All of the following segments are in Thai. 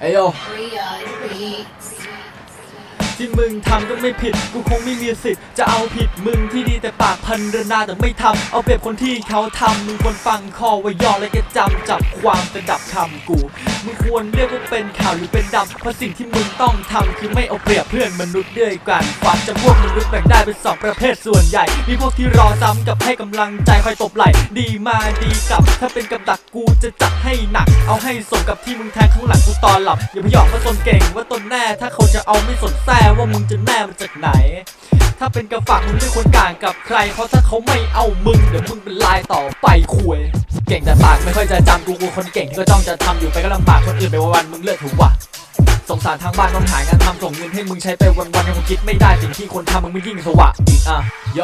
ไอโยที่มึงทำก็ไม่ผิด กูคงไม่มีสิทธิ์จะเอาผิดมึงที่ดีแต่ปากพันเดินาแต่ไม่ทำเอาเปรียบคนที่เขาทำมึงควรฟังคอไว้ย่อและก็จำจับความเป็นดับคำกู มึงควรเรียกว่าเป็นข่าวหรือเป็นดำเพราะสิ่งที่มึงต้องทำคือไม่เอาเปรียบเพื่อนมนุษย์ด้วยกันฟังจะพวกมนุษย์แบ่งได้เป็นสองประเภทส่วนใหญ่ มีพวกที่รอซ้ำกับให้กำลังใจคอยตบไหล่ดีมาดีกลับ ถ้าเป็นกับดักกูจะจัดให้หนัก เอาให้สมกับที่มึงแทงข้างหลังกูตอนหลับอย่าไปหยอกว่าตนเก่งว่าตนแน่ ถ้าเขาจะเอาไม่สนแซ่ว่ามึงจะแน่มาจากไหนถ้าเป็นกระฝักมึงไม่ควรกลางกับใคร เพราะถ้าเขาไม่เอามึง เดี๋ยวมึงเป็นลายต่อไปคุย เก่งแต่ปาก ค่อยจะจำกูกูคนเก่งที่ก็จ้องจะทำอยู่ไปก็ลำบากคนอื่นไปวันมึงเลิกเถูกวะสงสารทางบ้านต้องหางานทำส่งเงินให้มึงใช้ไปวันๆยังคิดไม่ได้สิ่งที่คนทำมึงไม่ยิ่งสวะอีกอะโย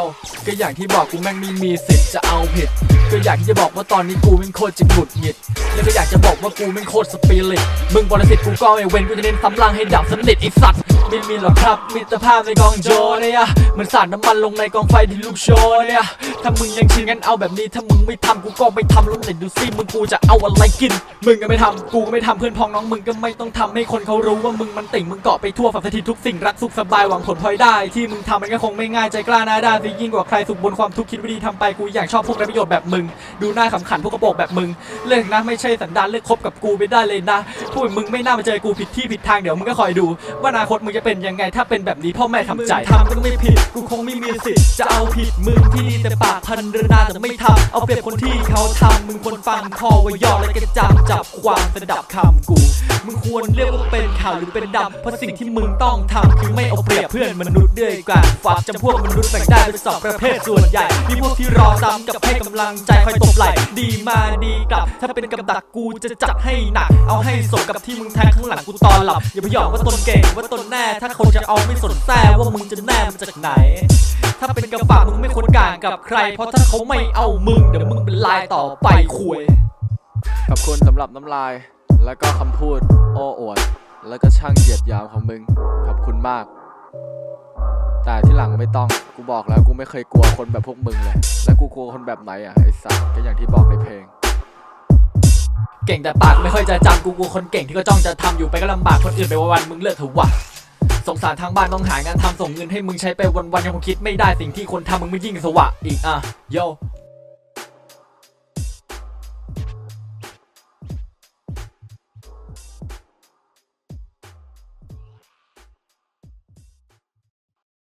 ก็อย่างที่บอกกูแม่งไม่มีสิทธิ์จะเอาผิด ก็อยากที่จะบอกว่าตอนนี้กูแม่งโคตรจะหงุดหงิด แล้วก็อยากจะบอกว่ากูแม่งโคตรสปิริตมึงบริสิทธิ์กูก็ไม่เว้นกูจะเน้นซ้ำล่างให้ดับสนิทไอสัตว์ ไม่มีหรอกครับมิตรภาพในกองโจเนี่ยเหมือนสาดน้ำมันลงในกองไฟที่ลูกโชว์เนี่ยถ้ามึงยังชินงั้นเอาแบบนี้ถ้ามึงไม่ทำกูก็ไม่ทำแล้วไหนดูซิมึงกูจะเอาอะไรกิน มึงก็ไม่ทำกูก็ไม่ทำเพื่อนพ้องน้องมึงก็ไม่ต้องทำให้คนเขารู้ว่ามึงมันติ่งมึงเกาะไปทั่วฝันสถิตทุกสิ่งรักสุขสบายหวังผลพลอยได้ ที่มึงทำมันก็คงไม่ง่ายใจกล้าหน้าด้านยิ่งกว่าใครสุขบนความทุกข์คิดวิธีทำไปกูอยากชอบพวกไร้ประโยชน์แบบมึง ดูหน้าขำขันพวกกระโปรงแบบมึง เลิกนะไม่ใช่สันดานเลิกคบกับกูไปได้เลยนะพูดมึงไม่น่ามาเจอกูผิดที่ผิดทางเดี๋ยวมึงก็คอยดู ว่าอนาคตมึงจะเป็นยังไงถ้าเป็นแบบนี้พ่อแม่ทำใจทำก็ไม่ผิดกูคงไม่มีสิทธิ์จะเอาผิดมึงที่ดีแต่ปากพันเดินาแต่ไม่ทำเอาเปรียบคนที่เขาทำมึงควรฟังคอไว้ย่อและก็จำจับความสดับคำกูมึงควรเรียกว่าเป็นข่าวหรือเป็นดำเพราะสิ่งที่มึงต้องทำคือไม่เอาเปรียบเพื่อนมนุษย์ด้วยกันฝากจำพวกมนุษย์แบ่งได้เป็นสองประเภทส่วนใหญ่มีพวกที่รอซ้ำกับให้กำลังใจคอยตบไหลดีมาดีกลับ ถ้าเป็นกับดักกูจะจัดให้หนัก เอาให้สมกับที่มึงแทงข้างหลังกูตอนหลับ อย่าไปหยอกว่าตนเก่งว่าตนแน่ ถ้าคนจะเอาไม่สนแซ่ว่ามึงจะแน่มาจากไหน ถ้าเป็นกระฝากมึงไม่ควรกลางกับใคร เพราะถ้าเขาไม่เอามึงเดี๋ยวมึงเป็นลายต่อไปคุยขอบคุณสำหรับน้ำลาย แล้วก็คำพูด โอ้อวด แล้วก็ช่างเหยียดหยามของมึง ขอบคุณมาก แต่ที่หลังไม่ต้อง กูบอกแล้วกูไม่เคยกลัวคนแบบพวกมึงเลย แล้วกูกลัวคนแบบไหนอะไอ้สัสก็อย่างที่บอกในเพลงเก่งแต่ปากไม่ค่อยจะจำกูกูคนเก่งที่ก็จ้องจะทำอยู่ไปก็ลำบากคนอื่นไปวันๆมึงเลิกเถอะวะสงสารทางบ้านต้องหางานทำส่งเงินให้มึงใช้ไปวันๆยังคงคิดไม่ได้สิ่งที่คนทำมึงไม่ยิ่งสวะอีกอะโย